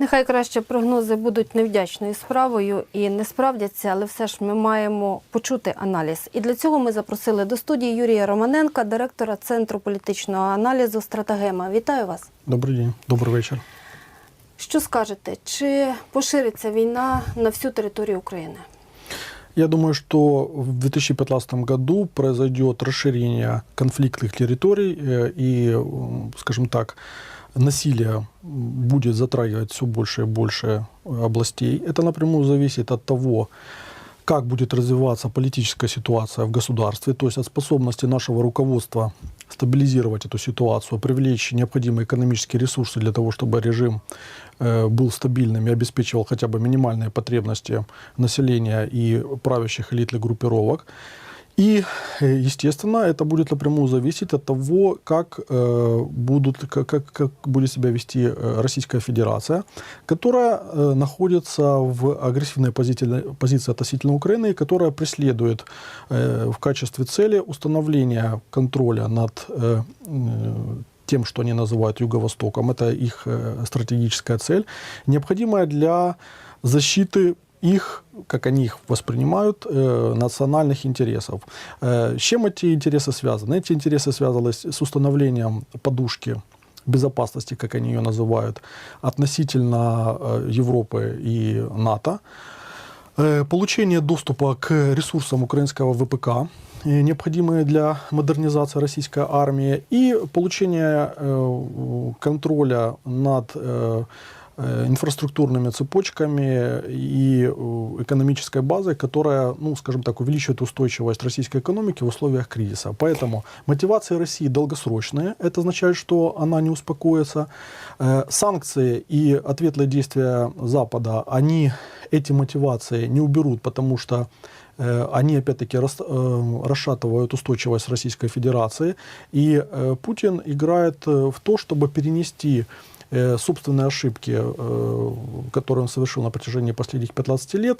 Нехай краще прогнози будуть невдячною справою і не справдяться, але все ж ми маємо почути аналіз. І для цього ми запросили до студії Юрія Романенка, директора Центру політичного аналізу Стратегема. Вітаю вас. Добрый день, добрый вечер. Що скажете, чи пошириться війна на всю територію України? Я думаю, что в 2015 году произойдет расширение конфликтных территорий э, и, м, скажем так, насилие будет затрагивать все больше и больше э, областей. Это напрямую зависит от того, как будет развиваться политическая ситуация в государстве, то есть от способности нашего руководства стабилизировать эту ситуацию, привлечь необходимые экономические ресурсы для того, чтобы режим э, был стабильным и обеспечивал хотя бы минимальные потребности населения и правящих элит или группировок. И, э, естественно, это будет напрямую зависеть от того, как, э, будут, как, как, как будет себя вести э, Российская Федерация, которая э, находится в агрессивной позиции, позиции относительно Украины, и которая преследует э, в качестве цели установления контроля над э, э, тем, что они называют Юго-Востоком. Это их э, стратегическая цель, необходимая для защиты их, как они их воспринимают, э, национальных интересов. Э, с чем эти интересы связаны? Эти интересы связаны с установлением подушки безопасности, как они ее называют, относительно э, Европы и НАТО. Э, Получение доступа к ресурсам украинского ВПК, э, необходимые для модернизации российской армии, и получение э, контроля над э, инфраструктурными цепочками и э, экономической базой, которая, ну, скажем так, увеличивает устойчивость российской экономики в условиях кризиса. Поэтому мотивации России долгосрочные. Это означает, что она не успокоится. Э, Санкции и ответные действия Запада, они эти мотивации не уберут, потому что э, они опять-таки рас- э, расшатывают устойчивость Российской Федерации. И э, Путин играет э, в то, чтобы перенести э, собственные ошибки, э, которые он совершил на протяжении последних 15 лет,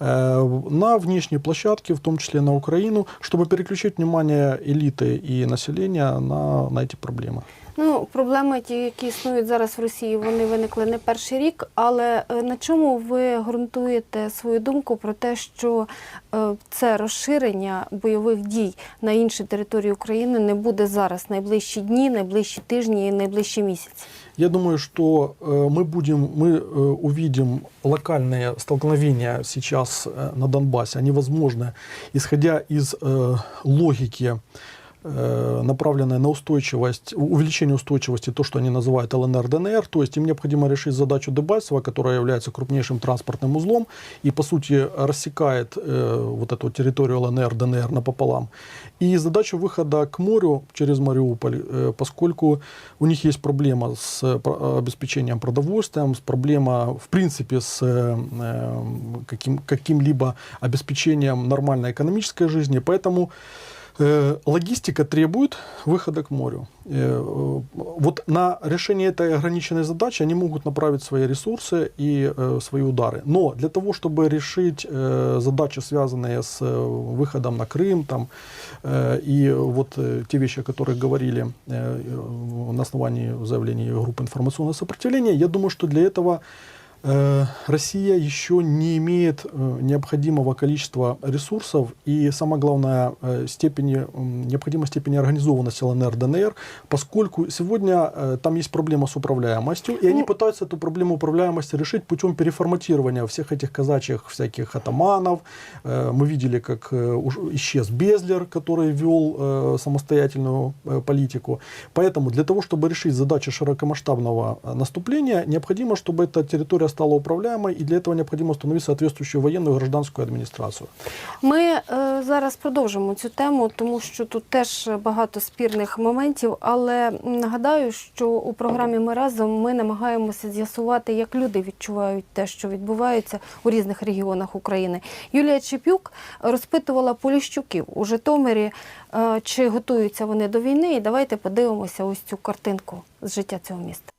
э, на внешние площадки, в том числе на Украину, чтобы переключить внимание элиты и населения на, на эти проблемы. Ну, проблеми, ті, які існують зараз в Росії, вони виникли не перший рік. Але е, на чому ви ґрунтуєте свою думку про те, що е, це розширення бойових дій на інші території України не буде зараз найближчі дні, найближчі тижні і найближчі місяці? Я думаю, что э, мы будем, мы э, увидим локальные столкновения сейчас э, на Донбассе. Они возможны, исходя из э, логики, э, направленной на устойчивость, увеличение устойчивости, то, что они называют ЛНР, ДНР. То есть им необходимо решить задачу Дебальцева, которая является крупнейшим транспортным узлом и, по сути, рассекает э, вот эту территорию ЛНР, ДНР напополам. И задачу выхода к морю через Мариуполь, э, поскольку у них есть проблема с э, обеспечением продовольствием, с проблема, в принципе, с э, э, каким, каким-либо обеспечением нормальной экономической жизни. Поэтому логистика требует выхода к морю. Э, э, Вот на решение этой ограниченной задачи они могут направить свои ресурсы и э, свои удары. Но для того, чтобы решить э, задачи, связанные с э, выходом на Крым, там, э, и вот э, те вещи, о которых говорили э, э, на основании заявлений группы информационного сопротивления, я думаю, что для этого Э, Россия еще не имеет э, необходимого количества ресурсов и, самое главное, э, степени, необходимой степени организованности ЛНР, ДНР, поскольку сегодня э, там есть проблема с управляемостью, и они Ну- пытаются эту проблему управляемости решить путем переформатирования всех этих казачьих всяких атаманов. Э, Мы видели, как э, исчез Безлер, который вел э, самостоятельную э, политику. Поэтому для того, чтобы решить задачи широкомасштабного э, наступления, необходимо, чтобы эта территория стала управляемой, и для этого необходимо установить соответствующую военную и гражданскую администрацию. Ми е, зараз продовжимо цю тему, тому що тут теж багато спірних моментів. Але нагадаю, що у програмі Ми разом ми намагаємося з'ясувати, як люди відчувають те, що відбувається у різних регіонах України. Юлія Чепюк розпитувала поліщуків у Житомирі, е, чи готуються вони до війни. І давайте подивимося ось цю картинку з життя цього міста.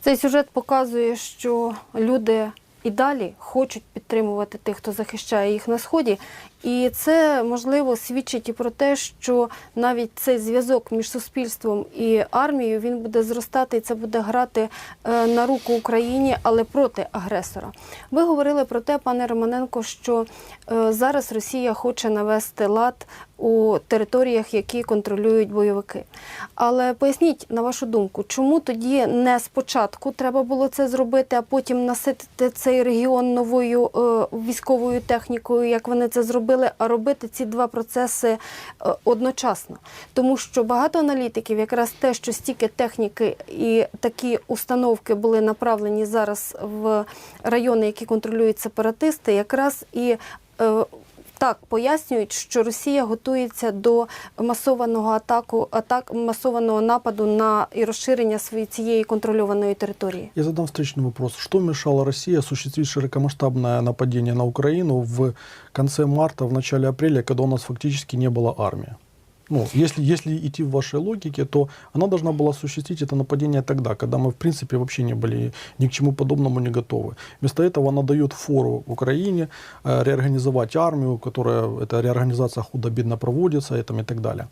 Цей сюжет показує, що люди і далі хочуть підтримувати тих, хто захищає їх на сході. І це можливо свідчить і про те, що навіть цей зв'язок між суспільством і армією він буде зростати, і це буде грати е, на руку Україні, але проти агресора. Ви говорили про те, пане Романенко, що е, зараз Росія хоче навести лад у територіях, які контролюють бойовики. Але поясніть, на вашу думку, чому тоді не спочатку треба було це зробити, а потім наситити цей регіон новою е, військовою технікою, як вони це зробили, а робити ці два процеси е, одночасно? Тому що багато аналітиків, якраз те, що стільки техніки і такі установки були направлені зараз в райони, які контролюють сепаратисти, якраз і е, так пояснюють, що Росія готується до масованого атаку, атак масованого нападу на і розширення своєї цієї контрольованої території. Я задам встречный вопрос. Что мешало России осуществить широкомасштабное нападение на Украину в конце марта, в начале апреля, когда у нас фактически не было армии? Ну, если, если идти в вашей логике, то она должна была осуществить это нападение тогда, когда мы, в принципе, вообще не были ни к чему подобному не готовы. Вместо этого она дает фору Украине э, реорганизовать армию, которая, эта реорганизация худо-бедно проводится и, там, и так далее.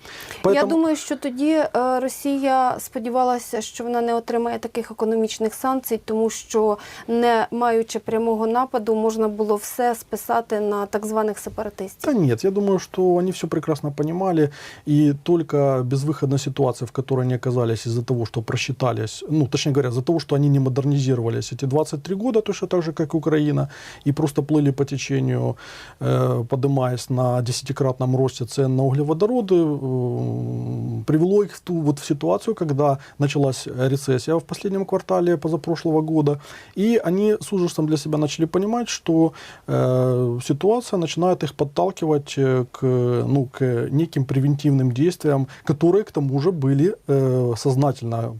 Я думаю, що тоді е, Росія сподівалася, що вона не отримає таких економічних санкцій, тому що не маючи прямого нападу, можна було все списати на так званих сепаратистів. Да нет, я думаю, что они все прекрасно понимали, и только безвыходная ситуация, в которой они оказались из-за того, что просчитались, ну, точнее говоря, из-за того, что они не модернизировались эти 23 года, точно так же, как и Украина, и просто плыли по течению, э, поднимаясь на десятикратном росте цен на углеводороды, э, привело их в ту вот в ситуацию, когда началась рецессия в последнем квартале позапрошлого года, и они с ужасом для себя начали понимать, что э, ситуация начинает их подталкивать э, к, ну, к неким превентивным действиям, которые к тому же были э, сознательно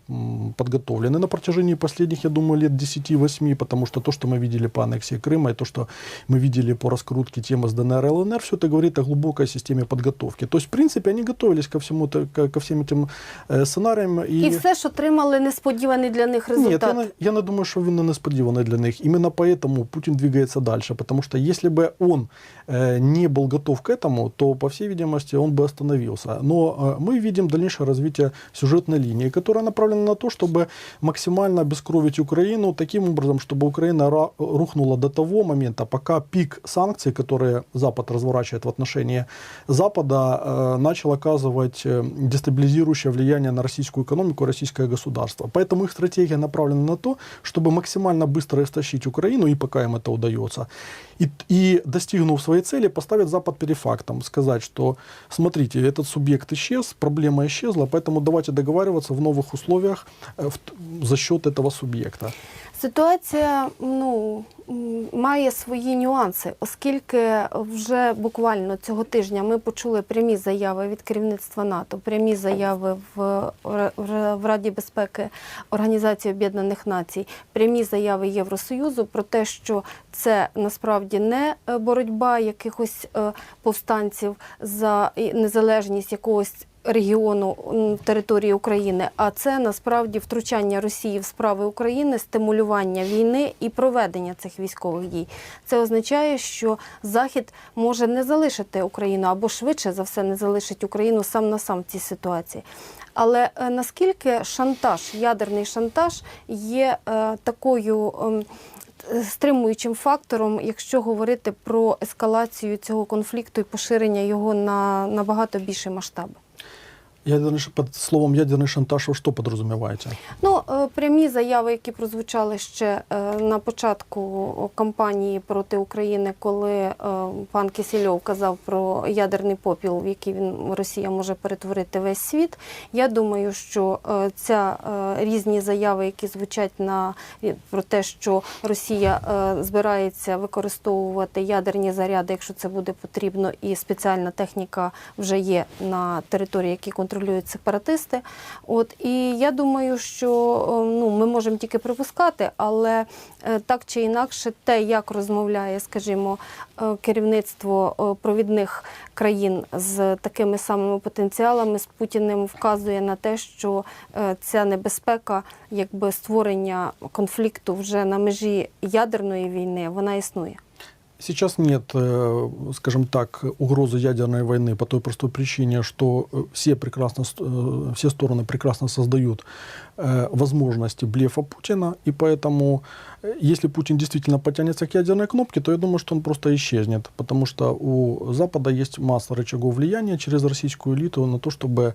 подготовлены на протяжении последних, я думаю, лет 10-8, потому что то, что мы видели по аннексии Крыма, и то, что мы видели по раскрутке темы с ДНР и ЛНР, все это говорит о глубокой системе подготовки. То есть, в принципе, они готовились ко всему, ко, ко всем этим э, сценариям. І все ж отримали несподіваний для них Нет, я результат. не, я не думаю, что він не несподіваний для них. Именно поэтому Путин двигается дальше. Потому что если бы он э, не был готов к этому, то, по всей видимости, он бы остановился. Но э, мы видим дальнейшее развитие сюжетной линии, которая направлена на то, чтобы максимально обескровить Украину таким образом, чтобы Украина ра- рухнула до того момента, пока пик санкций, которые Запад разворачивает в отношении Запада, э, начал оказывать э, дестабилизирующее влияние на российскую экономику и российское государство. Поэтому их стратегия направлена на то, чтобы максимально быстро истощить Украину, и пока им это удается, и, и достигнув своей цели, поставить Запад перед фактом, сказать, что смотрите, этот субъект исчез, проблема исчезла, поэтому давайте договариваться в новых условиях э, в- за счет этого субъекта. Ситуація ну, має свої нюанси, оскільки вже буквально цього тижня ми почули прямі заяви від керівництва НАТО, прямі заяви в, Раді безпеки Організації Об'єднаних Націй, прямі заяви Євросоюзу про те, що це насправді не е, боротьба якихось е, повстанців за незалежність якогось регіону території України, а це насправді втручання Росії в справи України, стимулювання війни і проведення цих військових дій. Це означає, що Захід може не залишити Україну або швидше за все не залишить Україну сам на сам в цій ситуації. Але е, наскільки шантаж, ядерний шантаж є е, такою. ем, Стримуючим фактором, якщо говорити про ескалацію цього конфлікту і поширення його на набагато більші масштаби. Ядерный, ш- под словом ядерный шантаж вы что подразумеваете? Ну, е, прямі заяви, які прозвучали ще е, на початку кампанії проти України, коли е, пан Кисельов казав про ядерний попіл, в який він Росія може перетворити весь світ. Я думаю, що е, ця е, різні заяви, які звучать на про те, що Росія е, збирається використовувати ядерні заряди, якщо це буде потрібно, і спеціальна техніка вже є на території, які контролюють сепаратисти. От і я думаю, що е, ну ми можемо тільки припускати, але е, так чи інакше, те, як розмовляє, скажімо, е, керівництво е, провідних країн з такими самими потенціалами з Путіним, вказує на те, що ця небезпека, якби створення конфлікту вже на межі ядерної війни, вона існує. Сейчас нет, э, скажем так, угрозы ядерной войны по той простой причине, что э, все, прекрасно, с- э, все стороны прекрасно создают э, возможности блефа Путина, и поэтому, э, если Путин действительно потянется к ядерной кнопке, то я думаю, что он просто исчезнет, потому что у Запада есть масса рычагов влияния через российскую элиту на то, чтобы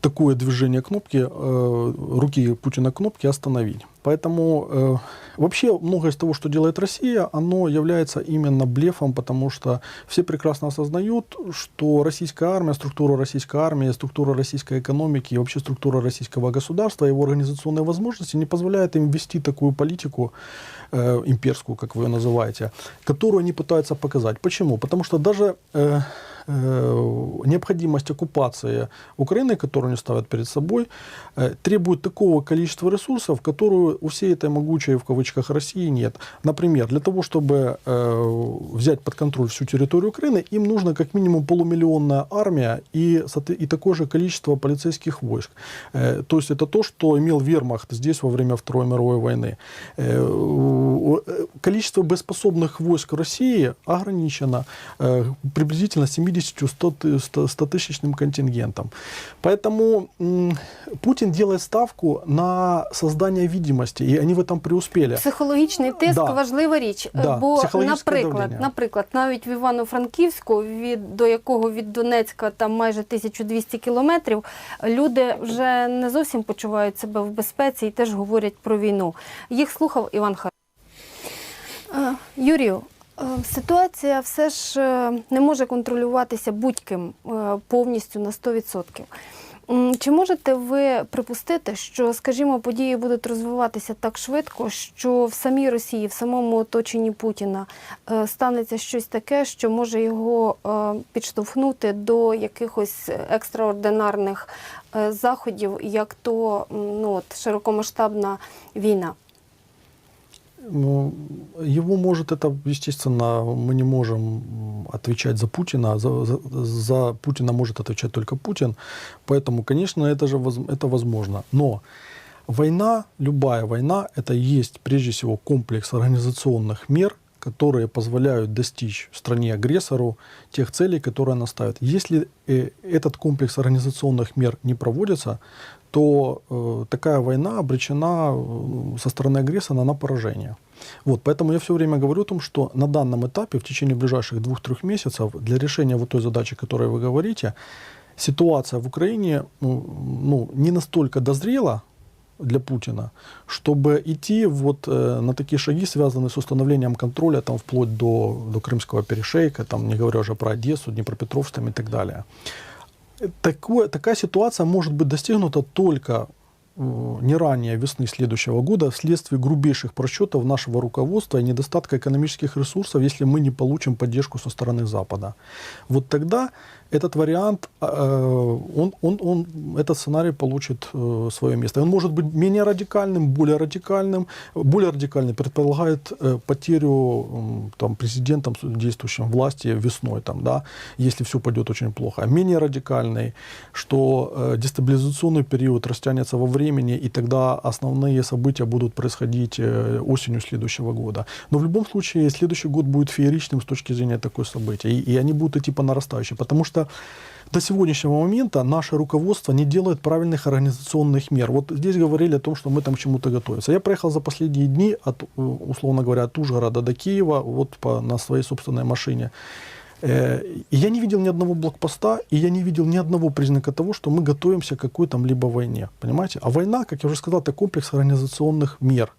такое движение кнопки, э, руки Путина к кнопке остановить. Поэтому э, вообще многое из того, что делает Россия, оно является именно блефом, потому что все прекрасно осознают, что российская армия, структура российской армии, структура российской экономики и вообще структура российского государства, его организационные возможности не позволяют им вести такую политику э, имперскую, как вы ее называете, которую они пытаются показать. Почему? Потому что даже э, э, Э, необходимость оккупации Украины, которую они ставят перед собой, э, требует такого количества ресурсов, которую у всей этой могучей, в кавычках, России нет. Например, для того, чтобы э, взять под контроль всю территорию Украины, им нужно как минимум полумиллионная армия и, и такое же количество полицейских войск. То есть это то, что имел вермахт здесь во время Второй мировой войны. Количество боеспособных войск России ограничено приблизительно 70 50-100 тысячным контингентом. Поэтому Путин делает ставку на создание видимости, и они в этом преуспели. Психологічний тиск да. важлива річ. Да. Е, бо, наприклад, давлення. наприклад, навіть в Івано-Франківську, від до якого від Донецька там майже 1200 кілометрів, люди вже не зовсім почувають себе в безпеці і теж говорять про війну. Їх слухав Іван Хар. Юрію, ситуація все ж е, не може контролюватися будь-ким е, повністю на 100%. Чи можете ви припустити, що, скажімо, події будуть розвиватися так швидко, що в самій Росії, в самому оточенні Путіна е, станеться щось таке, що може його е, підштовхнути до якихось екстраординарних е, заходів, як то ну, от, широкомасштабна війна? Ну, его может это, естественно, мы не можем отвечать за Путина. За, за, за Путина может отвечать только Путин. Поэтому, конечно, это же это возможно. Но война, любая война, это есть прежде всего комплекс организационных мер, которые позволяют достичь стране-агрессору тех целей, которые она ставит. Если э, этот комплекс организационных мер не проводится, то э, такая война обречена э, со стороны агрессора на поражение. Вот, поэтому я все время говорю о том, что на данном этапе, в течение ближайших двух-трех месяцев, для решения вот той задачи, о которой вы говорите, ситуация в Украине ну, ну, не настолько дозрела для Путина, чтобы идти вот э, на такие шаги, связанные с установлением контроля, там, вплоть до, до Крымского перешейка, там, не говоря уже про Одессу, Днепропетровск там, и так далее. Такое, такая ситуация может быть достигнута только э, не ранее весны следующего года вследствие грубейших просчетов нашего руководства и недостатка экономических ресурсов, если мы не получим поддержку со стороны Запада. Вот тогда этот вариант, э, он, он, он, этот сценарий получит э, свое место. Он может быть менее радикальным, более радикальным. Более радикальный предполагает э, потерю там, президентом действующим власти весной, там, да, если все пойдет очень плохо. А менее радикальный, что дестабилизационный период растянется во времени, и тогда основные события будут происходить осенью следующего года. Но в любом случае следующий год будет фееричным с точки зрения такой события, и, и они будут идти по нарастающей, потому что до сегодняшнего момента наше руководство не делает правильных организационных мер. Вот здесь говорили о том, что мы там к чему-то готовимся. Я проехал за последние дни, от, э, условно говоря, от Ужгорода до Киева вот по, на своей собственной машине. Э, И я не видел ни одного блокпоста, и я не видел ни одного признака того, что мы готовимся к какой-то-либо войне. Понимаете? А война, как я уже сказал, это комплекс организационных мер.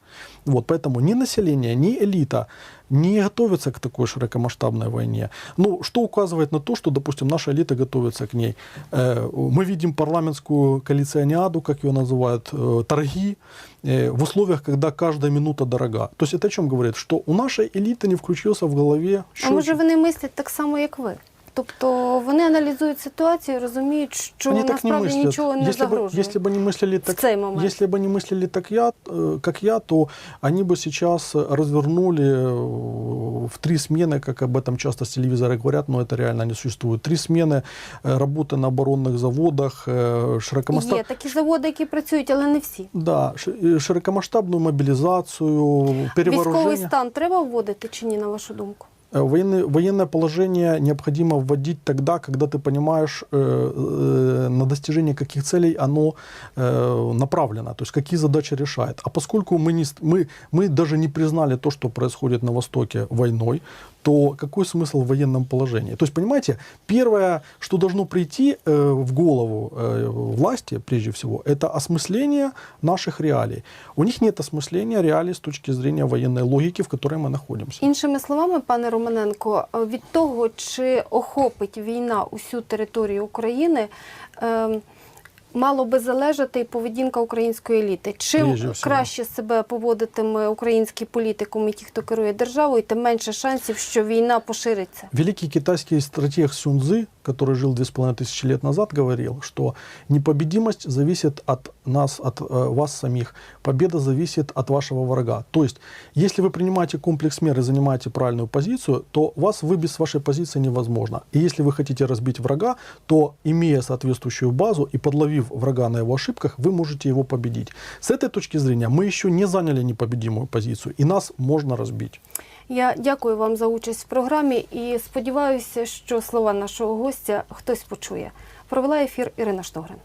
Вот, поэтому ни население, ни элита не готовятся к такой широкомасштабной войне. Ну, что указывает на то, что, допустим, наша элита готовится к ней? Э, Мы видим парламентскую коалициониаду, как ее называют, э, торги э, в условиях, когда каждая минута дорога. То есть это о чем говорит? Что у нашей элиты не включился в голове А може счетчик. вони мислять так само, як ви? Тобто вони аналізують ситуацію, розуміють, що Они так не насправді мыслят. нічого не если, бы, загрожує. если бы они мыслили в так, цей момент. если бы они мыслили так я, э, как я, то они бы сейчас развернули э, в три смены, как об этом часто с телевизора говорят, но это реально не существует. Три смены э, работы на оборонных заводах, э, широкомасштаб... Є такі заводи, які працюють, але не всі. Да, ш- э, широкомасштабную мобилизацию, Військовий перевооружение. стан треба вводити чи ні, на вашу думку? Э, Военный, военное положение необходимо вводить тогда, когда ты понимаешь, э, э, на достижение каких целей оно э, направлено, то есть какие задачи решает. А поскольку мы, не, ст- мы, мы даже не признали то, что происходит на Востоке войной, то какой смысл в военном положении? То есть, понимаете, первое, что должно прийти э, в голову э, власти, прежде всего, это осмысление наших реалий. У них нет осмысления реалий с точки зрения военной логики, в которой мы находимся. Іншими словами, пане Романенко, е, від того, чи охопить війна усю територію України, е, мало би залежати і поведінка української еліти. Чим краще себе поводитиме український політикум і ті, хто керує державою, тим менше шансів, що війна пошириться. Великий китайський стратег Сюн Цзы, который жил 2500 лет назад, говорил, что непобедимость зависит от нас, от э, вас самих. Победа зависит от вашего врага. То есть, если вы принимаете комплекс мер и занимаете правильную позицию, то вас выбить с вашей позиции невозможно. И если вы хотите разбить врага, то, имея соответствующую базу и подловив врага на его ошибках, вы можете его победить. С этой точки зрения мы еще не заняли непобедимую позицию, и нас можно разбить. Я дякую вам за участь в програмі і сподіваюся, що слова нашого гостя хтось почує. Провела ефір Ірина Штогрин.